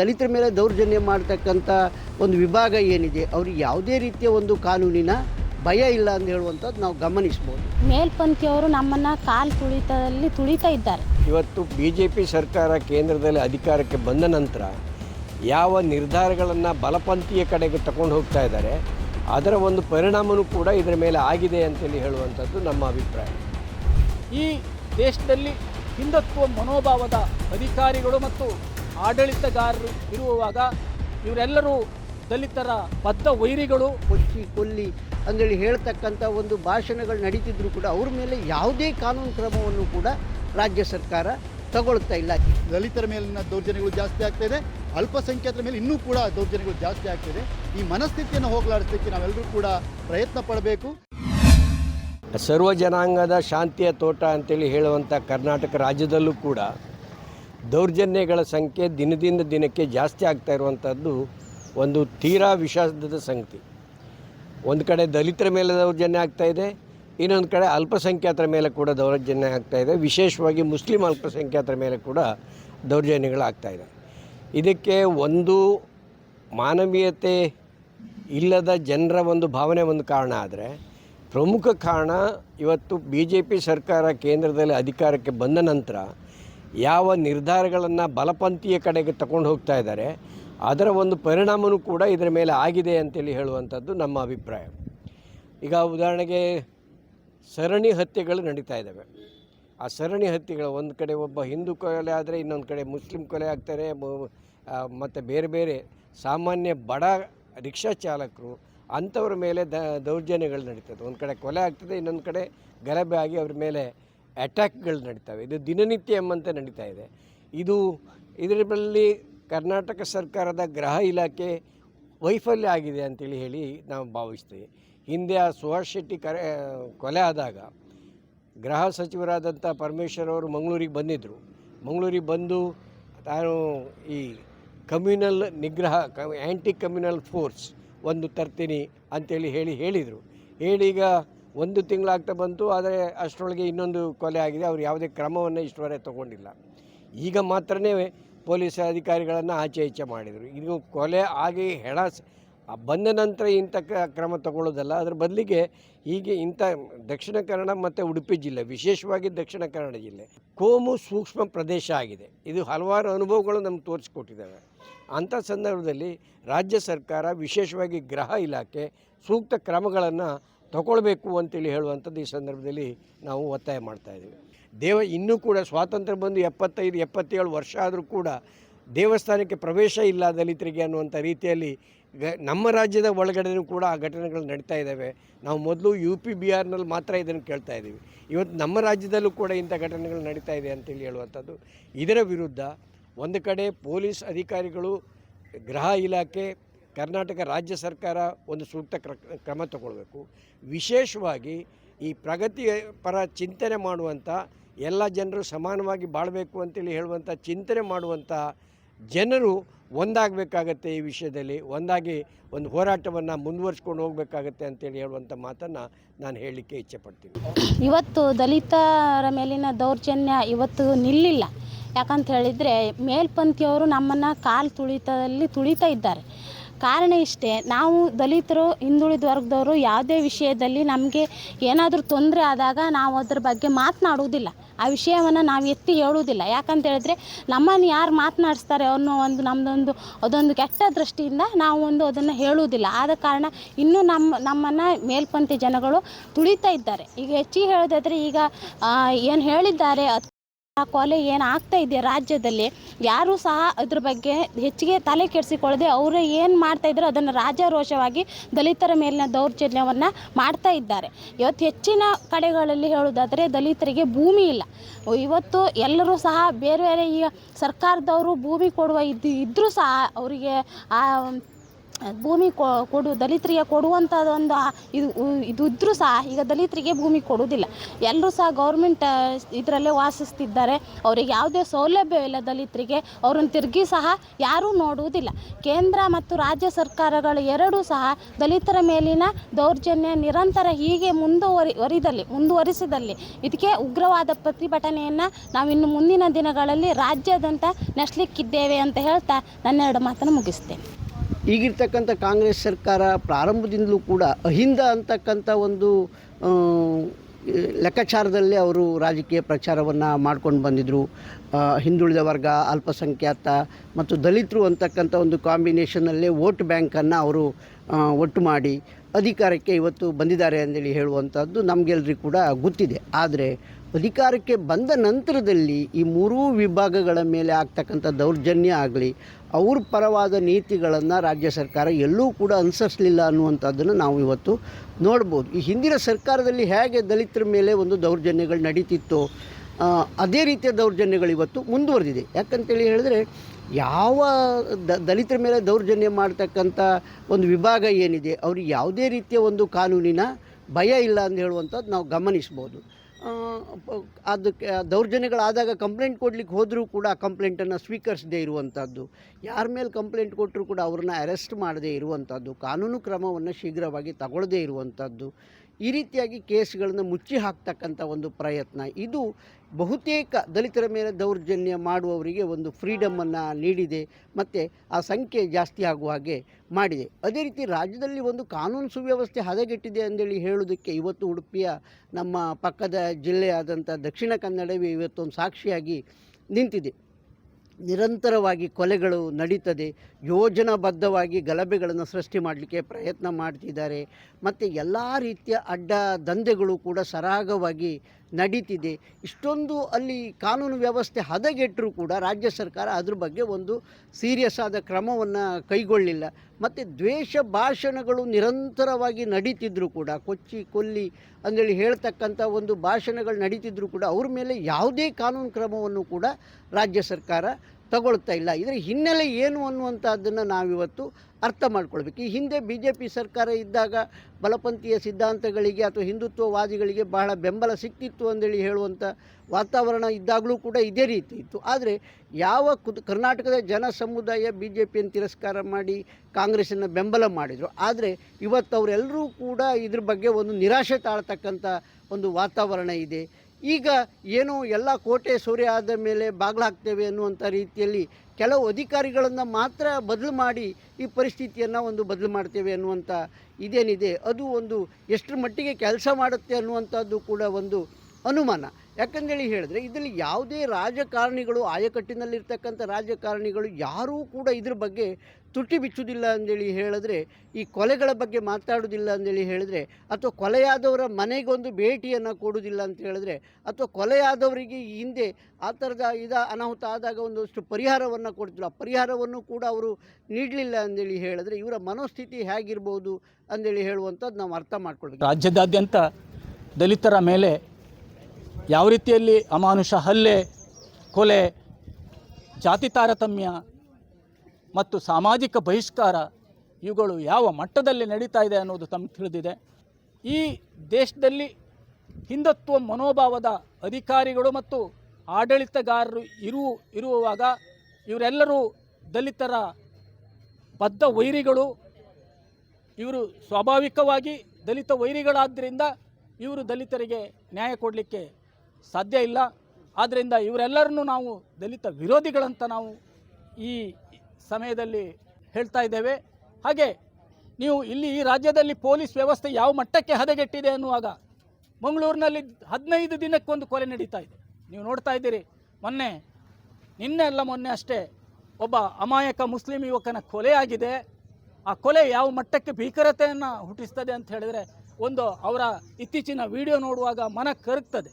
ದಲಿತರ ಮೇಲೆ ದೌರ್ಜನ್ಯ ಮಾಡ್ತಕ್ಕಂಥ ಒಂದು ವಿಭಾಗ ಏನಿದೆ ಅವ್ರಿಗೆ ಯಾವುದೇ ರೀತಿಯ ಒಂದು ಕಾನೂನಿನ ಭಯ ಇಲ್ಲ ಅಂತ ಹೇಳುವಂಥದ್ದು ನಾವು ಗಮನಿಸ್ಬೋದು. ಮೇಲ್ಪಂಥಿಯವರು ನಮ್ಮನ್ನ ಕಾಲು ತುಳಿತದಲ್ಲಿ ತುಳಿತಾ ಇದ್ದಾರೆ. ಇವತ್ತು ಬಿ ಜೆ ಪಿ ಸರ್ಕಾರ ಕೇಂದ್ರದಲ್ಲಿ ಅಧಿಕಾರಕ್ಕೆ ಬಂದ ನಂತರ ಯಾವ ನಿರ್ಧಾರಗಳನ್ನು ಬಲಪಂಥೀಯ ಕಡೆಗೆ ತಗೊಂಡು ಹೋಗ್ತಾ ಇದ್ದಾರೆ ಅದರ ಒಂದು ಪರಿಣಾಮವೂ ಕೂಡ ಇದರ ಮೇಲೆ ಆಗಿದೆ ಅಂತೇಳಿ ಹೇಳುವಂಥದ್ದು ನಮ್ಮ ಅಭಿಪ್ರಾಯ. ಈ ದೇಶದಲ್ಲಿ ಹಿಂದುತ್ವ ಮನೋಭಾವದ ಅಧಿಕಾರಿಗಳು ಮತ್ತು ಆಡಳಿತಗಾರರು ಇರುವಾಗ ಇವರೆಲ್ಲರೂ ದಲಿತರ ಬದ್ಧ ವೈರಿಗಳು. ಕೊಚ್ಚಿ ಕೊಲ್ಲಿ ಅಂದೇಳಿ ಹೇಳ್ತಕ್ಕಂಥ ಒಂದು ಭಾಷಣಗಳು ನಡೀತಿದ್ರು ಕೂಡ ಅವ್ರ ಮೇಲೆ ಯಾವುದೇ ಕಾನೂನು ಕ್ರಮವನ್ನು ಕೂಡ ರಾಜ್ಯ ಸರ್ಕಾರ ತಗೊಳ್ತಾ ಇಲ್ಲ. ದಲಿತರ ಮೇಲಿನ ದೌರ್ಜನ್ಯಗಳು ಜಾಸ್ತಿ ಆಗ್ತಾ ಇದೆ. ಅಲ್ಪಸಂಖ್ಯಾತರ ಮೇಲೆ ಇನ್ನೂ ಕೂಡ ದೌರ್ಜನ್ಯಗಳು ಜಾಸ್ತಿ ಆಗ್ತಿದೆ ಈ ಮನಸ್ಥಿತಿಯನ್ನು ಹೋಗಲಾಡಿಸಲಿಕ್ಕೆ ನಾವೆಲ್ಲರೂ ಕೂಡ ಪ್ರಯತ್ನ ಪಡಬೇಕು. ಸರ್ವ ಜನಾಂಗದ ಶಾಂತಿಯ ತೋಟ ಅಂತೇಳಿ ಹೇಳುವಂಥ ಕರ್ನಾಟಕ ರಾಜ್ಯದಲ್ಲೂ ಕೂಡ ದೌರ್ಜನ್ಯಗಳ ಸಂಖ್ಯೆ ದಿನದಿಂದ ದಿನಕ್ಕೆ ಜಾಸ್ತಿ ಆಗ್ತಾ ಇರುವಂಥದ್ದು ಒಂದು ತೀರಾ ವಿಷಾದದ ಸಂಗತಿ. ಒಂದು ಕಡೆ ದಲಿತರ ಮೇಲೆ ದೌರ್ಜನ್ಯ ಆಗ್ತಾ ಇದೆ, ಇನ್ನೊಂದು ಕಡೆ ಅಲ್ಪಸಂಖ್ಯಾತರ ಮೇಲೆ ಕೂಡ ದೌರ್ಜನ್ಯ ಆಗ್ತಾ ಇದೆ. ವಿಶೇಷವಾಗಿ ಮುಸ್ಲಿಂ ಅಲ್ಪಸಂಖ್ಯಾತರ ಮೇಲೆ ಕೂಡ ದೌರ್ಜನ್ಯಗಳಾಗ್ತಾ ಇದೆ. ಇದಕ್ಕೆ ಒಂದು ಮಾನವೀಯತೆ ಇಲ್ಲದ ಜನರ ಒಂದು ಭಾವನೆ ಒಂದು ಕಾರಣ ಆದರೆ, ಪ್ರಮುಖ ಕಾರಣ ಇವತ್ತು ಬಿ ಜೆ ಪಿ ಸರ್ಕಾರ ಕೇಂದ್ರದಲ್ಲಿ ಅಧಿಕಾರಕ್ಕೆ ಬಂದ ನಂತರ ಯಾವ ನಿರ್ಧಾರಗಳನ್ನು ಬಲಪಂಥೀಯ ಕಡೆಗೆ ತಗೊಂಡು ಹೋಗ್ತಾ ಇದ್ದಾರೆ, ಅದರ ಒಂದು ಪರಿಣಾಮವೂ ಕೂಡ ಇದರ ಮೇಲೆ ಆಗಿದೆ ಅಂತೇಳಿ ಹೇಳುವಂಥದ್ದು ನಮ್ಮ ಅಭಿಪ್ರಾಯ. ಈಗ ಉದಾಹರಣೆಗೆ ಸರಣಿ ಹತ್ಯೆಗಳು ನಡೀತಾ ಇದ್ದಾವೆ. ಆ ಸರಣಿ ಹತ್ಯೆಗಳು ಒಂದು ಕಡೆ ಒಬ್ಬ ಹಿಂದೂ ಕೊಲೆ ಆದರೆ ಇನ್ನೊಂದು ಕಡೆ ಮುಸ್ಲಿಂ ಕೊಲೆ ಆಗ್ತಾರೆ ಮತ್ತು ಬೇರೆ ಬೇರೆ ಸಾಮಾನ್ಯ ಬಡ ರಿಕ್ಷಾ ಚಾಲಕರು ಅಂಥವ್ರ ಮೇಲೆ ದ, ದೌರ್ಜನ್ಯಗಳು ನಡೀತದೆ. ಒಂದು ಕಡೆ ಕೊಲೆ ಆಗ್ತದೆ, ಇನ್ನೊಂದು ಕಡೆ ಗಲಭೆ ಆಗಿ ಅವ್ರ ಮೇಲೆ ಅಟ್ಯಾಕ್ಗಳು ನಡೀತವೆ. ಇದು ದಿನನಿತ್ಯ ಎಂಬಂತೆ ನಡೀತಾ ಇದೆ. ಇದು ಇದರಲ್ಲಿ ಕರ್ನಾಟಕ ಸರ್ಕಾರದ ಗೃಹ ಇಲಾಖೆ ವೈಫಲ್ಯ ಆಗಿದೆ ಅಂತೇಳಿ ಹೇಳಿ ನಾವು ಭಾವಿಸ್ತೀವಿ. ಹಿಂದೆ ಆ ಸುಹಾಸ್ ಶೆಟ್ಟಿ ಕರೆ, ಕೊಲೆ ಆದಾಗ ಗೃಹ ಸಚಿವರಾದಂಥ ಪರಮೇಶ್ವರ್ ಅವರು ಮಂಗಳೂರಿಗೆ ಬಂದಿದ್ದರು. ಮಂಗಳೂರಿಗೆ ಬಂದು ತಾನು ಈ ಕಮ್ಯುನಲ್ ನಿಗ್ರಹ ಆ್ಯಂಟಿ ಕಮ್ಯುನಲ್ ಫೋರ್ಸ್ ಒಂದು ತರ್ತೀನಿ ಅಂತೇಳಿ ಹೇಳಿ ಹೇಳಿದರು. ಹೇಳಿ ಈಗ ಒಂದು ತಿಂಗಳಾಗ್ತಾ ಬಂತು, ಆದರೆ ಅಷ್ಟರೊಳಗೆ ಇನ್ನೊಂದು ಕೊಲೆ ಆಗಿದೆ. ಅವರು ಯಾವುದೇ ಕ್ರಮವನ್ನು ಇಷ್ಟುವರೆ ತಗೊಂಡಿಲ್ಲ. ಈಗ ಮಾತ್ರನೇ ಪೊಲೀಸ್ ಅಧಿಕಾರಿಗಳನ್ನು ಆಚೆ ಈಚೆ ಮಾಡಿದರು. ಇದು ಕೊಲೆ ಆಗಿ ಹೆಣ ಬಂದ ನಂತರ ಇಂಥ ಕ್ರಮ ತಗೊಳ್ಳೋದಲ್ಲ. ಅದರ ಬದಲಿಗೆ ಹೀಗೆ ಇಂಥ ದಕ್ಷಿಣ ಕನ್ನಡ ಮತ್ತು ಉಡುಪಿ ಜಿಲ್ಲೆ, ವಿಶೇಷವಾಗಿ ದಕ್ಷಿಣ ಕನ್ನಡ ಜಿಲ್ಲೆ, ಕೋಮು ಸೂಕ್ಷ್ಮ ಪ್ರದೇಶ ಆಗಿದೆ. ಇದು ಹಲವಾರು ಅನುಭವಗಳು ನಮ್ಗೆ ತೋರಿಸ್ಕೊಟ್ಟಿದ್ದಾವೆ. ಅಂಥ ಸಂದರ್ಭದಲ್ಲಿ ರಾಜ್ಯ ಸರ್ಕಾರ ವಿಶೇಷವಾಗಿ ಗೃಹ ಇಲಾಖೆ ಸೂಕ್ತ ಕ್ರಮಗಳನ್ನು ತಗೊಳ್ಬೇಕು ಅಂತೇಳಿ ಹೇಳುವಂಥದ್ದು ಈ ಸಂದರ್ಭದಲ್ಲಿ ನಾವು ಒತ್ತಾಯ ಮಾಡ್ತಾ ಇದ್ದೀವಿ. ದೇವ ಇನ್ನೂ ಕೂಡ ಸ್ವಾತಂತ್ರ್ಯ ಬಂದು ಎಪ್ಪತ್ತೈದು, ಎಪ್ಪತ್ತೇಳು ವರ್ಷ ಆದರೂ ಕೂಡ ದೇವಸ್ಥಾನಕ್ಕೆ ಪ್ರವೇಶ ಇಲ್ಲ ದಲಿತರಿಗೆ ಅನ್ನುವಂಥ ರೀತಿಯಲ್ಲಿ ಗ, ನಮ್ಮ ರಾಜ್ಯದ ಒಳಗಡೆನೂ ಕೂಡ ಆ ಘಟನೆಗಳು ನಡೀತಾ ಇದ್ದಾವೆ. ನಾವು ಮೊದಲು ಯು ಪಿ ಬಿ ಆರ್ನಲ್ಲಿ ಮಾತ್ರ ಇದನ್ನು ಕೇಳ್ತಾ ಇದ್ದೀವಿ. ಇವತ್ತು ನಮ್ಮ ರಾಜ್ಯದಲ್ಲೂ ಕೂಡ ಇಂಥ ಘಟನೆಗಳು ನಡೀತಾ ಇದೆ ಅಂತೇಳಿ ಹೇಳುವಂಥದ್ದು. ಇದರ ವಿರುದ್ಧ ಒಂದು ಕಡೆ ಪೊಲೀಸ್ ಅಧಿಕಾರಿಗಳು ಗೃಹ ಇಲಾಖೆ ಕರ್ನಾಟಕ ರಾಜ್ಯ ಸರ್ಕಾರ ಒಂದು ಸೂಕ್ತ ಕ್ರ- ಕ್ರಮ ತಗೊಳ್ಬೇಕು. ವಿಶೇಷವಾಗಿ ಈ ಪ್ರಗತಿ ಪರ ಚಿಂತನೆ ಮಾಡುವಂಥ ಎಲ್ಲ ಜನರು ಸಮಾನವಾಗಿ ಬಾಳಬೇಕು ಅಂತೇಳಿ ಹೇಳುವಂಥ ಚಿಂತನೆ ಮಾಡುವಂಥ ಜನರು ಒಂದಾಗಬೇಕಾಗತ್ತೆ ಈ ವಿಷಯದಲ್ಲಿ. ಒಂದಾಗಿ ಒಂದು ಹೋರಾಟವನ್ನು ಮುಂದುವರಿಸ್ಕೊಂಡು ಹೋಗಬೇಕಾಗತ್ತೆ ಅಂತೇಳಿ ಹೇಳುವಂಥ ಮಾತನ್ನು ನಾನು ಹೇಳಲಿಕ್ಕೆ ಇಚ್ಛೆಪಡ್ತೀನಿ. ಇವತ್ತು ದಲಿತರ ಮೇಲಿನ ದೌರ್ಜನ್ಯ ಇವತ್ತು ನಿಲ್ಲಿಲ್ಲ. ಯಾಕಂತ ಹೇಳಿದರೆ ಮೇಲ್ಪಂಥಿಯವರು ನಮ್ಮನ್ನು ಕಾಲು ತುಳಿತದಲ್ಲಿ ತುಳಿತಾ ಇದ್ದಾರೆ. ಕಾರಣ ಇಷ್ಟೇ, ನಾವು ದಲಿತರು, ಹಿಂದುಳಿದ ವರ್ಗದವರು ಯಾವುದೇ ವಿಷಯದಲ್ಲಿ ನಮಗೆ ಏನಾದರೂ ತೊಂದರೆ ಆದಾಗ ನಾವು ಅದ್ರ ಬಗ್ಗೆ ಮಾತನಾಡುವುದಿಲ್ಲ. ಆ ವಿಷಯವನ್ನು ನಾವು ಎತ್ತಿ ಹೇಳುವುದಿಲ್ಲ. ಯಾಕಂತ ಹೇಳಿದ್ರೆ, ನಮ್ಮನ್ನು ಯಾರು ಮಾತನಾಡಿಸ್ತಾರೆ ಅನ್ನೋ ಒಂದು ನಮ್ಮದೊಂದು ಅದೊಂದು ಕೆಟ್ಟ ದೃಷ್ಟಿಯಿಂದ ನಾವು ಒಂದು ಅದನ್ನು ಹೇಳುವುದಿಲ್ಲ. ಆದ ಕಾರಣ ಇನ್ನೂ ನಮ್ಮ ನಮ್ಮನ್ನು ಮೇಲ್ಪಂಥಿ ಜನಗಳು ತುಳಿತಾ ಇದ್ದಾರೆ. ಈಗ ಹೆಚ್ಚಿಗೆ ಹೇಳೋದಾದರೆ ಈಗ ಏನು ಹೇಳಿದ್ದಾರೆ ಆ ಕೊಲೆ ಏನು ಆಗ್ತಾ ಇದೆ ರಾಜ್ಯದಲ್ಲಿ? ಯಾರೂ ಸಹ ಅದ್ರ ಬಗ್ಗೆ ಹೆಚ್ಚಿಗೆ ತಲೆ ಕೆಡಿಸಿಕೊಳ್ಳದೆ ಅವರು ಏನು ಮಾಡ್ತಾ ಇದ್ರು ಅದನ್ನು ರಾಜಾರೋಷವಾಗಿ ದಲಿತರ ಮೇಲಿನ ದೌರ್ಜನ್ಯವನ್ನು ಮಾಡ್ತಾ ಇದ್ದಾರೆ. ಇವತ್ತು ಹೆಚ್ಚಿನ ಕಡೆಗಳಲ್ಲಿ ಹೇಳೋದಾದರೆ ದಲಿತರಿಗೆ ಭೂಮಿ ಇಲ್ಲ. ಇವತ್ತು ಎಲ್ಲರೂ ಸಹ ಬೇರೆ ಬೇರೆ ಈಗ ಸರ್ಕಾರದವರು ಭೂಮಿ ಕೊಡುವ ಇದ್ದು ಇದ್ದರೂ ಸಹ ಅವರಿಗೆ ಆ ಭೂಮಿ ಕೊಡು, ದಲಿತರಿಗೆ ಕೊಡುವಂಥದ್ದೊಂದು ಒಂದು ಇದು ಇದು ಇದ್ರೂ ಸಹ ಈಗ ದಲಿತರಿಗೆ ಭೂಮಿ ಕೊಡುವುದಿಲ್ಲ. ಎಲ್ಲರೂ ಸಹ ಗೌರ್ಮೆಂಟ್ ಇದರಲ್ಲೇ ವಾಸಿಸ್ತಿದ್ದಾರೆ. ಅವರಿಗೆ ಯಾವುದೇ ಸೌಲಭ್ಯವಿಲ್ಲ ದಲಿತರಿಗೆ. ಅವ್ರನ್ನ ತಿರುಗಿ ಸಹ ಯಾರೂ ನೋಡುವುದಿಲ್ಲ. ಕೇಂದ್ರ ಮತ್ತು ರಾಜ್ಯ ಸರ್ಕಾರಗಳು ಎರಡೂ ಸಹ ದಲಿತರ ಮೇಲಿನ ದೌರ್ಜನ್ಯ ನಿರಂತರ ಹೀಗೆ ಮುಂದುವರಿ, ವರಿದಲ್ಲಿ, ಮುಂದುವರಿಸಿದಲ್ಲಿ ಇದಕ್ಕೆ ಉಗ್ರವಾದ ಪ್ರತಿಭಟನೆಯನ್ನು ನಾವಿನ್ನು ಮುಂದಿನ ದಿನಗಳಲ್ಲಿ ರಾಜ್ಯಾದ್ಯಂತ ನಡೆಸಲಿಕ್ಕಿದ್ದೇವೆ ಅಂತ ಹೇಳ್ತಾ ನನ್ನೆರಡು ಮಾತನ್ನು ಮುಗಿಸ್ತೇನೆ. ಈಗಿರ್ತಕ್ಕಂಥ ಕಾಂಗ್ರೆಸ್ ಸರ್ಕಾರ ಪ್ರಾರಂಭದಿಂದಲೂ ಕೂಡ ಅಹಿಂದ ಅಂತಕ್ಕಂಥ ಒಂದು ಲೆಕ್ಕಾಚಾರದಲ್ಲಿ ಅವರು ರಾಜಕೀಯ ಪ್ರಚಾರವನ್ನು ಮಾಡ್ಕೊಂಡು ಬಂದಿದ್ದರು ಹಿಂದುಳಿದ ವರ್ಗ, ಅಲ್ಪಸಂಖ್ಯಾತ ಮತ್ತು ದಲಿತರು ಅಂತಕ್ಕಂಥ ಒಂದು ಕಾಂಬಿನೇಷನಲ್ಲೇ ವೋಟ್ ಬ್ಯಾಂಕನ್ನು ಅವರು ಒಟ್ಟು ಮಾಡಿ ಅಧಿಕಾರಕ್ಕೆ ಇವತ್ತು ಬಂದಿದ್ದಾರೆ ಅಂತೇಳಿ ಹೇಳುವಂಥದ್ದು ನಮಗೆಲ್ಲರಿಗೂ ಕೂಡ ಗೊತ್ತಿದೆ. ಆದರೆ ಅಧಿಕಾರಕ್ಕೆ ಬಂದ ನಂತರದಲ್ಲಿ ಈ ಮೂರೂ ವಿಭಾಗಗಳ ಮೇಲೆ ಆಗ್ತಕ್ಕಂಥ ದೌರ್ಜನ್ಯ ಆಗಲಿ, ಅವ್ರ ಪರವಾದ ನೀತಿಗಳನ್ನು ರಾಜ್ಯ ಸರ್ಕಾರ ಎಲ್ಲೂ ಕೂಡ ಅನುಸರಿಸಲಿಲ್ಲ ಅನ್ನುವಂಥದ್ದನ್ನು ನಾವು ಇವತ್ತು ನೋಡ್ಬೋದು. ಈ ಹಿಂದಿನ ಸರ್ಕಾರದಲ್ಲಿ ಹೇಗೆ ದಲಿತರ ಮೇಲೆ ಒಂದು ದೌರ್ಜನ್ಯಗಳು ನಡೀತಿತ್ತು ಅದೇ ರೀತಿಯ ದೌರ್ಜನ್ಯಗಳು ಇವತ್ತು ಮುಂದುವರೆದಿದೆ. ಯಾಕಂತೇಳಿ ಹೇಳಿದ್ರೆ ಯಾವ ದ, ದಲಿತರ ಮೇಲೆ ದೌರ್ಜನ್ಯ ಮಾಡ್ತಕ್ಕಂಥ ಒಂದು ವಿಭಾಗ ಏನಿದೆ, ಅವ್ರಿಗೆ ಯಾವುದೇ ರೀತಿಯ ಒಂದು ಕಾನೂನಿನ ಭಯ ಇಲ್ಲ ಅಂತ ಹೇಳುವಂಥದ್ದು ನಾವು ಗಮನಿಸ್ಬೋದು. ಅದಕ್ಕೆ ದೌರ್ಜನ್ಯಗಳಾದಾಗ ಕಂಪ್ಲೇಂಟ್ ಕೊಡ್ಲಿಕ್ಕೆ ಹೋದರೂ ಕೂಡ ಕಂಪ್ಲೇಂಟನ್ನು ಸ್ವೀಕರಿಸದೇ ಇರುವಂಥದ್ದು. ಯಾರ ಮೇಲೆ ಕಂಪ್ಲೇಂಟ್ ಕೊಟ್ಟರೂ ಕೂಡ ಅವ್ರನ್ನ ಅರೆಸ್ಟ್ ಮಾಡದೇ ಇರುವಂಥದ್ದು. ಕಾನೂನು ಕ್ರಮವನ್ನು ಶೀಘ್ರವಾಗಿ ತಗೊಳ್ಳದೇ ಇರುವಂಥದ್ದು. ಈ ರೀತಿಯಾಗಿ ಕೇಸ್ಗಳನ್ನು ಮುಚ್ಚಿ ಹಾಕ್ತಕ್ಕಂಥ ಒಂದು ಪ್ರಯತ್ನ. ಇದು ಬಹುತೇಕ ದಲಿತರ ಮೇಲೆ ದೌರ್ಜನ್ಯ ಮಾಡುವವರಿಗೆ ಒಂದು ಫ್ರೀಡಮನ್ನು ನೀಡಿದೆ, ಮತ್ತು ಆ ಸಂಖ್ಯೆ ಜಾಸ್ತಿ ಆಗುವ ಹಾಗೆ ಮಾಡಿದೆ. ಅದೇ ರೀತಿ ರಾಜ್ಯದಲ್ಲಿ ಒಂದು ಕಾನೂನು ಸುವ್ಯವಸ್ಥೆ ಹದಗೆಟ್ಟಿದೆ ಅಂದೇಳಿ ಹೇಳೋದಕ್ಕೆ ಇವತ್ತು ಉಡುಪಿಯ ನಮ್ಮ ಪಕ್ಕದ ಜಿಲ್ಲೆಯಾದಂಥ ದಕ್ಷಿಣ ಕನ್ನಡವೇ ಇವತ್ತೊಂದು ಸಾಕ್ಷಿಯಾಗಿ ನಿಂತಿದೆ. ನಿರಂತರವಾಗಿ ಕೊಲೆಗಳು ನಡೀತದೆ, ಯೋಜನಾಬದ್ಧವಾಗಿ ಗಲಭೆಗಳನ್ನು ಸೃಷ್ಟಿ ಮಾಡಲಿಕ್ಕೆ ಪ್ರಯತ್ನ ಮಾಡ್ತಿದ್ದಾರೆ. ಮತ್ತು ಎಲ್ಲ ರೀತಿಯ ಅಡ್ಡ ದಂಧೆಗಳು ಕೂಡ ಸರಾಗವಾಗಿ ನಡೀತಿದೆ. ಇಷ್ಟೊಂದು ಅಲ್ಲಿ ಕಾನೂನು ವ್ಯವಸ್ಥೆ ಹದಗೆಟ್ಟರೂ ಕೂಡ ರಾಜ್ಯ ಸರ್ಕಾರ ಅದ್ರ ಬಗ್ಗೆ ಒಂದು ಸೀರಿಯಸ್ ಆದ ಕ್ರಮವನ್ನು ಕೈಗೊಳ್ಳಿಲ್ಲ. ಮತ್ತು ದ್ವೇಷ ಭಾಷಣಗಳು ನಿರಂತರವಾಗಿ ನಡೀತಿದ್ರು ಕೂಡ, ಕೊಚ್ಚಿ, ಕೊಲ್ಲಿ ಅಂದೇಳಿ ಹೇಳ್ತಕ್ಕಂಥ ಒಂದು ಭಾಷಣಗಳು ನಡೀತಿದ್ರು ಕೂಡ ಅವ್ರ ಮೇಲೆ ಯಾವುದೇ ಕಾನೂನು ಕ್ರಮವನ್ನು ಕೂಡ ರಾಜ್ಯ ಸರ್ಕಾರ ತಗೊಳ್ತಾ ಇಲ್ಲ. ಇದರ ಹಿನ್ನೆಲೆ ಏನು ಅನ್ನುವಂಥದ್ದನ್ನು ನಾವಿವತ್ತು ಅರ್ಥ ಮಾಡ್ಕೊಳ್ಬೇಕು. ಈ ಹಿಂದೆ ಬಿ ಜೆ ಪಿ ಸರ್ಕಾರ ಇದ್ದಾಗ ಬಲಪಂಥೀಯ ಸಿದ್ಧಾಂತಗಳಿಗೆ ಅಥವಾ ಹಿಂದುತ್ವವಾದಿಗಳಿಗೆ ಬಹಳ ಬೆಂಬಲ ಸಿಕ್ತಿತ್ತು ಅಂದೇಳಿ ಹೇಳುವಂಥ ವಾತಾವರಣ ಇದ್ದಾಗಲೂ ಕೂಡ ಇದೇ ರೀತಿ ಇತ್ತು. ಆದರೆ ಯಾವ ಕುದ್ ಕರ್ನಾಟಕದ ಜನ ಸಮುದಾಯ ಬಿ ಜೆ ಪಿಯನ್ನು ತಿರಸ್ಕಾರ ಮಾಡಿ ಕಾಂಗ್ರೆಸ್ಸನ್ನು ಬೆಂಬಲ ಮಾಡಿದರು. ಆದರೆ ಇವತ್ತು ಅವರೆಲ್ಲರೂ ಕೂಡ ಇದ್ರ ಬಗ್ಗೆ ಒಂದು ನಿರಾಶೆ ತಾಳ್ತಕ್ಕಂಥ ಒಂದು ವಾತಾವರಣ ಇದೆ. ಈಗ ಏನು ಎಲ್ಲ ಕೋಟೆ ಸೂರ್ಯ ಆದ ಮೇಲೆ ಬಾಗ್ಲಾಗ್ತೇವೆ ಅನ್ನುವಂಥ ರೀತಿಯಲ್ಲಿ ಕೆಲವು ಅಧಿಕಾರಿಗಳನ್ನು ಮಾತ್ರ ಬದಲು ಮಾಡಿ ಈ ಪರಿಸ್ಥಿತಿಯನ್ನು ಒಂದು ಬದಲು ಮಾಡ್ತೇವೆ ಅನ್ನುವಂಥ ಇದೇನಿದೆ. ಅದು ಒಂದು ಎಷ್ಟರ ಮಟ್ಟಿಗೆ ಕೆಲಸ ಮಾಡುತ್ತೆ ಅನ್ನುವಂಥದ್ದು ಕೂಡ ಒಂದು ಅನುಮಾನ. ಯಾಕಂದೇಳಿ ಹೇಳಿದ್ರೆ ಇದರಲ್ಲಿ ಯಾವುದೇ ರಾಜಕಾರಣಿಗಳು ಆಯಕಟ್ಟಿನಲ್ಲಿರ್ತಕ್ಕಂಥ ರಾಜಕಾರಣಿಗಳು ಯಾರೂ ಕೂಡ ಇದ್ರ ಬಗ್ಗೆ ತುಟಿ ಬಿಚ್ಚುವುದಿಲ್ಲ ಅಂದೇಳಿ ಹೇಳಿದ್ರೆ, ಈ ಕೊಲೆಗಳ ಬಗ್ಗೆ ಮಾತಾಡೋದಿಲ್ಲ ಅಂದೇಳಿ ಹೇಳಿದ್ರೆ, ಅಥವಾ ಕೊಲೆಯಾದವರ ಮನೆಗೊಂದು ಭೇಟಿಯನ್ನು ಕೊಡುವುದಿಲ್ಲ ಅಂತ ಹೇಳಿದ್ರೆ, ಅಥವಾ ಕೊಲೆಯಾದವರಿಗೆ ಈ ಹಿಂದೆ ಆ ಥರದ ಇದ ಅನಾಹುತ ಆದಾಗ ಒಂದಷ್ಟು ಪರಿಹಾರವನ್ನು ಕೊಡ್ತಿಲ್ಲ ಆ ಪರಿಹಾರವನ್ನು ಕೂಡ ಅವರು ನೀಡಲಿಲ್ಲ ಅಂದೇಳಿ ಹೇಳಿದ್ರೆ ಇವರ ಮನೋಸ್ಥಿತಿ ಹೇಗಿರ್ಬೋದು ಅಂದೇಳಿ ಹೇಳುವಂಥದ್ದು ನಾವು ಅರ್ಥ ಮಾಡ್ಕೊಳ್ಬೇಕು. ರಾಜ್ಯದಾದ್ಯಂತ ದಲಿತರ ಮೇಲೆ ಯಾವ ರೀತಿಯಲ್ಲಿ ಅಮಾನುಷ ಹಲ್ಲೆ, ಕೊಲೆ, ಜಾತಿ ತಾರತಮ್ಯ ಮತ್ತು ಸಾಮಾಜಿಕ ಬಹಿಷ್ಕಾರ ಇವುಗಳು ಯಾವ ಮಟ್ಟದಲ್ಲಿ ನಡೀತಾ ಇದೆ ಅನ್ನೋದು ತಮಗೆ ತಿಳಿದಿದೆ. ಈ ದೇಶದಲ್ಲಿ ಹಿಂದುತ್ವ ಮನೋಭಾವದ ಅಧಿಕಾರಿಗಳು ಮತ್ತು ಆಡಳಿತಗಾರರು ಇರು, ಇರುವಾಗ ಇವರೆಲ್ಲರೂ ದಲಿತರ ಬದ್ಧ ವೈರಿಗಳು. ಇವರು ಸ್ವಾಭಾವಿಕವಾಗಿ ದಲಿತ ವೈರಿಗಳಾದ್ದರಿಂದ ಇವರು ದಲಿತರಿಗೆ ನ್ಯಾಯ ಕೊಡಲಿಕ್ಕೆ ಸಾಧ್ಯ ಇಲ್ಲ. ಆದ್ದರಿಂದ ಇವರೆಲ್ಲರನ್ನೂ ನಾವು ದಲಿತ ವಿರೋಧಿಗಳಂತ ನಾವು ಈ ಸಮಯದಲ್ಲಿ ಹೇಳ್ತಾ ಇದ್ದೇವೆ. ಹಾಗೆ ನೀವು ಇಲ್ಲಿ ಈ ರಾಜ್ಯದಲ್ಲಿ ಪೊಲೀಸ್ ವ್ಯವಸ್ಥೆ ಯಾವ ಮಟ್ಟಕ್ಕೆ ಹದಗೆಟ್ಟಿದೆ ಅನ್ನುವಾಗ ಮಂಗಳೂರಿನಲ್ಲಿ ಹದಿನೈದು ದಿನಕ್ಕೊಂದು ಕೊಲೆ ನಡೀತಾ ಇದೆ. ನೀವು ನೋಡ್ತಾ ಇದ್ದೀರಿ. ಮೊನ್ನೆ, ನಿನ್ನೆ ಅಲ್ಲ ಮೊನ್ನೆ ಅಷ್ಟೇ ಒಬ್ಬ ಅಮಾಯಕ ಮುಸ್ಲಿಂ ಯುವಕನ ಕೊಲೆ ಆಗಿದೆ. ಆ ಕೊಲೆ ಯಾವ ಮಟ್ಟಕ್ಕೆ ಭೀಕರತೆಯನ್ನು ಹುಟ್ಟಿಸ್ತದೆ ಅಂತ ಹೇಳಿದರೆ ಒಂದು ಅವರ ಇತ್ತೀಚಿನ ವಿಡಿಯೋ ನೋಡುವಾಗ ಮನ ಕರಗ್ತದೆ.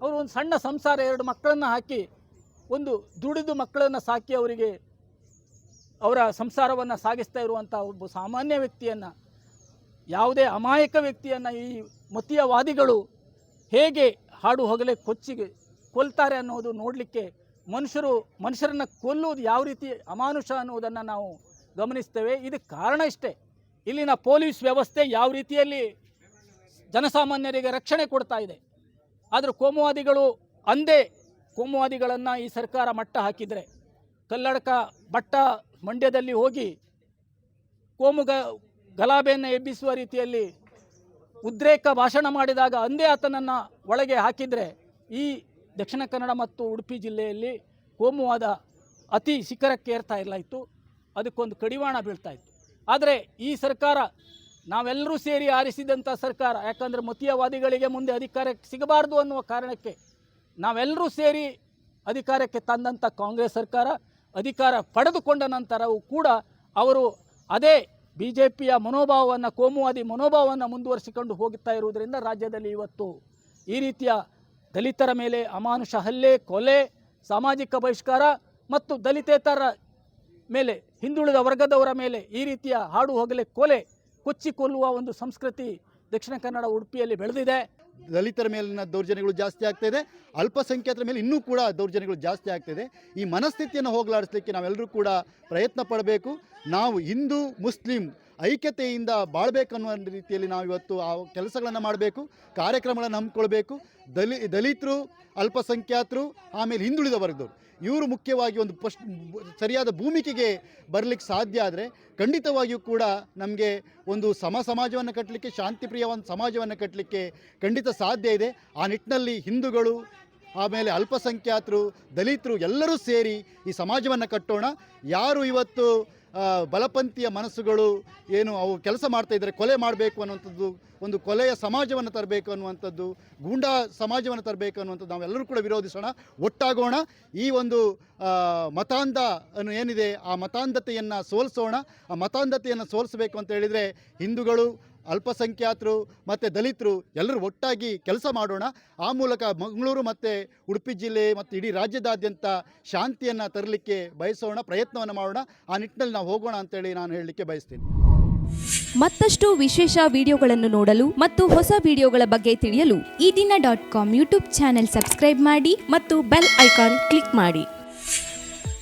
ಅವರು ಒಂದು ಸಣ್ಣ ಸಂಸಾರ, ಎರಡು ಮಕ್ಕಳನ್ನು ಹಾಕಿ ಒಂದು ದುಡಿದು ಮಕ್ಕಳನ್ನು ಸಾಕಿ ಅವರಿಗೆ ಅವರ ಸಂಸಾರವನ್ನು ಸಾಗಿಸ್ತಾ ಇರುವಂಥ ಒಬ್ಬ ಸಾಮಾನ್ಯ ವ್ಯಕ್ತಿಯನ್ನು, ಯಾವುದೇ ಅಮಾಯಕ ವ್ಯಕ್ತಿಯನ್ನು ಈ ಮತೀಯವಾದಿಗಳು ಹೇಗೆ ಹಾಡು ಹೊಗಲೆ ಕೊಚ್ಚಿಗೆ ಕೊಲ್ತಾರೆ ಅನ್ನೋದು ನೋಡಲಿಕ್ಕೆ ಮನುಷ್ಯರು, ಮನುಷ್ಯರನ್ನು ಕೊಲ್ಲುವುದು ಯಾವ ರೀತಿ ಅಮಾನುಷ ಅನ್ನುವುದನ್ನು ನಾವು ಗಮನಿಸ್ತೇವೆ. ಇದಕ್ಕೆ ಕಾರಣ ಇಷ್ಟೇ. ಇಲ್ಲಿನ ಪೊಲೀಸ್ ವ್ಯವಸ್ಥೆ ಯಾವ ರೀತಿಯಲ್ಲಿ ಜನಸಾಮಾನ್ಯರಿಗೆ ರಕ್ಷಣೆ ಕೊಡ್ತಾ ಇದೆ. ಆದರೆ ಕೋಮುವಾದಿಗಳು ಅಂದೇ ಕೋಮುವಾದಿಗಳನ್ನು ಈ ಸರ್ಕಾರ ಮಟ್ಟ ಹಾಕಿದರೆ ಕಲ್ಲಡಕ ಬಟ್ಟ ಮಂಡ್ಯದಲ್ಲಿ ಹೋಗಿ ಕೋಮು ಗ, ಗಲಾಭೆಯನ್ನು ಎಬ್ಬಿಸುವ ರೀತಿಯಲ್ಲಿ ಉದ್ರೇಕ ಭಾಷಣ ಮಾಡಿದಾಗ ಅಂದೇ ಆತನನ್ನು ಒಳಗೆ ಹಾಕಿದರೆ ಈ ದಕ್ಷಿಣ ಕನ್ನಡ ಮತ್ತು ಉಡುಪಿ ಜಿಲ್ಲೆಯಲ್ಲಿ ಕೋಮುವಾದ ಅತಿ ಶಿಖರಕ್ಕೆ ಏರ್ತಾ ಇಲ್ಲ ಇತ್ತು ಅದಕ್ಕೊಂದು ಕಡಿವಾಣ ಬೀಳ್ತಾ ಇತ್ತು. ಆದರೆ ಈ ಸರ್ಕಾರ ನಾವೆಲ್ಲರೂ ಸೇರಿ ಆರಿಸಿದಂಥ ಸರ್ಕಾರ, ಯಾಕಂದರೆ ಮತೀಯವಾದಿಗಳಿಗೆ ಮುಂದೆ ಅಧಿಕಾರಕ್ಕೆ ಸಿಗಬಾರ್ದು ಅನ್ನುವ ಕಾರಣಕ್ಕೆ ನಾವೆಲ್ಲರೂ ಸೇರಿ ಅಧಿಕಾರಕ್ಕೆ ತಂದಂಥ ಕಾಂಗ್ರೆಸ್ ಸರ್ಕಾರ. ಅಧಿಕಾರ ಪಡೆದುಕೊಂಡ ನಂತರವೂ ಕೂಡ ಅವರು ಅದೇ ಬಿ ಜೆ ಪಿಯ ಮನೋಭಾವವನ್ನು, ಕೋಮುವಾದಿ ಮನೋಭಾವವನ್ನು ಮುಂದುವರಿಸಿಕೊಂಡು ಹೋಗುತ್ತಾ ಇರುವುದರಿಂದ ರಾಜ್ಯದಲ್ಲಿ ಇವತ್ತು ಈ ರೀತಿಯ ದಲಿತರ ಮೇಲೆ ಅಮಾನುಷ ಹಲ್ಲೆ, ಕೊಲೆ, ಸಾಮಾಜಿಕ ಬಹಿಷ್ಕಾರ ಮತ್ತು ದಲಿತೇತರ ಮೇಲೆ, ಹಿಂದುಳಿದ ವರ್ಗದವರ ಮೇಲೆ ಈ ರೀತಿಯ ಹಾಡು ಹೋಗಲೆ ಕೊಲೆ ಕೊಚ್ಚಿ ಕೊಲ್ಲುವ ಒಂದು ಸಂಸ್ಕೃತಿ ದಕ್ಷಿಣ ಕನ್ನಡ ಉಡುಪಿಯಲ್ಲಿ ಬೆಳೆದಿದೆ. ದಲಿತರ ಮೇಲಿನ ದೌರ್ಜನ್ಯಗಳು ಜಾಸ್ತಿ ಆಗ್ತಾ ಇದೆ. ಅಲ್ಪಸಂಖ್ಯಾತರ ಮೇಲೆ ಇನ್ನೂ ಕೂಡ ದೌರ್ಜನ್ಯಗಳು ಜಾಸ್ತಿ ಆಗ್ತಿದೆ ಈ ಮನಸ್ಥಿತಿಯನ್ನು ಹೋಗಲಾಡಿಸ್ಲಿಕ್ಕೆ ನಾವೆಲ್ಲರೂ ಕೂಡ ಪ್ರಯತ್ನ ಪಡಬೇಕು. ನಾವು ಹಿಂದೂ, ಮುಸ್ಲಿಂ ಐಕ್ಯತೆಯಿಂದ ಬಾಳ್ಬೇಕನ್ನುವ ರೀತಿಯಲ್ಲಿ ನಾವು ಇವತ್ತು ಆ ಕೆಲಸಗಳನ್ನು ಮಾಡಬೇಕು, ಕಾರ್ಯಕ್ರಮಗಳನ್ನು ಹಮ್ಮಿಕೊಳ್ಬೇಕು. ದಲಿ, ದಲಿತರು, ಅಲ್ಪಸಂಖ್ಯಾತರು, ಆಮೇಲೆ ಹಿಂದುಳಿದ ವರ್ಗದವರು ಇವರು ಮುಖ್ಯವಾಗಿ ಒಂದು ಪಶ್, ಸರಿಯಾದ ಭೂಮಿಕೆಗೆ ಬರಲಿಕ್ಕೆ ಸಾಧ್ಯ ಆದರೆ ಖಂಡಿತವಾಗಿಯೂ ಕೂಡ ನಮಗೆ ಒಂದು ಸಮ ಸಮಾಜವನ್ನು ಕಟ್ಟಲಿಕ್ಕೆ ಶಾಂತಿಪ್ರಿಯ ಒಂದು ಸಮಾಜವನ್ನು ಕಟ್ಟಲಿಕ್ಕೆ ಖಂಡಿತ ಸಾಧ್ಯ ಇದೆ. ಆ ನಿಟ್ಟಿನಲ್ಲಿ ಹಿಂದೂಗಳು, ಆಮೇಲೆ ಅಲ್ಪಸಂಖ್ಯಾತರು, ದಲಿತರು ಎಲ್ಲರೂ ಸೇರಿ ಈ ಸಮಾಜವನ್ನು ಕಟ್ಟೋಣ. ಯಾರು ಇವತ್ತು ಬಲಪಂಥೀಯ ಮನಸ್ಸುಗಳು ಏನು ಅವು ಕೆಲಸ ಮಾಡ್ತಾ ಇದ್ದಾರೆ ಕೊಲೆ ಮಾಡಬೇಕು ಅನ್ನುವಂಥದ್ದು, ಒಂದು ಕೊಲೆಯ ಸಮಾಜವನ್ನು ತರಬೇಕು ಅನ್ನುವಂಥದ್ದು, ಗೂಂಡಾ ಸಮಾಜವನ್ನು ತರಬೇಕು ಅನ್ನುವಂಥದ್ದು ನಾವೆಲ್ಲರೂ ಕೂಡ ವಿರೋಧಿಸೋಣ, ಒಟ್ಟಾಗೋಣ. ಈ ಒಂದು ಮತಾಂಧ ಅನ್ನು ಏನಿದೆ, ಆ ಮತಾಂಧತೆಯನ್ನು ಸೋಲಿಸೋಣ. ಆ ಮತಾಂಧತೆಯನ್ನು ಸೋಲಿಸಬೇಕು ಅಂತ ಹೇಳಿದರೆ ಹಿಂದೂಗಳು ಅಲ್ಪಸಂಖ್ಯಾತರು ಮತ್ತು ದಲಿತರು ಎಲ್ಲರೂ ಒಟ್ಟಾಗಿ ಕೆಲಸ ಮಾಡೋಣ. ಆ ಮೂಲಕ ಮಂಗಳೂರು ಮತ್ತು ಉಡುಪಿ ಜಿಲ್ಲೆ ಮತ್ತು ಇಡೀ ರಾಜ್ಯದಾದ್ಯಂತ ಶಾಂತಿಯನ್ನು ತರಲಿಕ್ಕೆ ಬಯಸೋಣ, ಪ್ರಯತ್ನವನ್ನು ಮಾಡೋಣ. ಆ ನಿಟ್ಟಿನಲ್ಲಿ ನಾವು ಹೋಗೋಣ ಅಂತೇಳಿ ನಾನು ಹೇಳಲಿಕ್ಕೆ ಬಯಸ್ತೀನಿ. ಮತ್ತಷ್ಟು ವಿಶೇಷ ವಿಡಿಯೋಗಳನ್ನು ನೋಡಲು ಮತ್ತು ಹೊಸ ವಿಡಿಯೋಗಳ ಬಗ್ಗೆ ತಿಳಿಯಲು Ee Dina dot com YouTube channel subscribe ಮಾಡಿ ಮತ್ತು ಬೆಲ್ ಐಕಾನ್ ಕ್ಲಿಕ್ ಮಾಡಿ.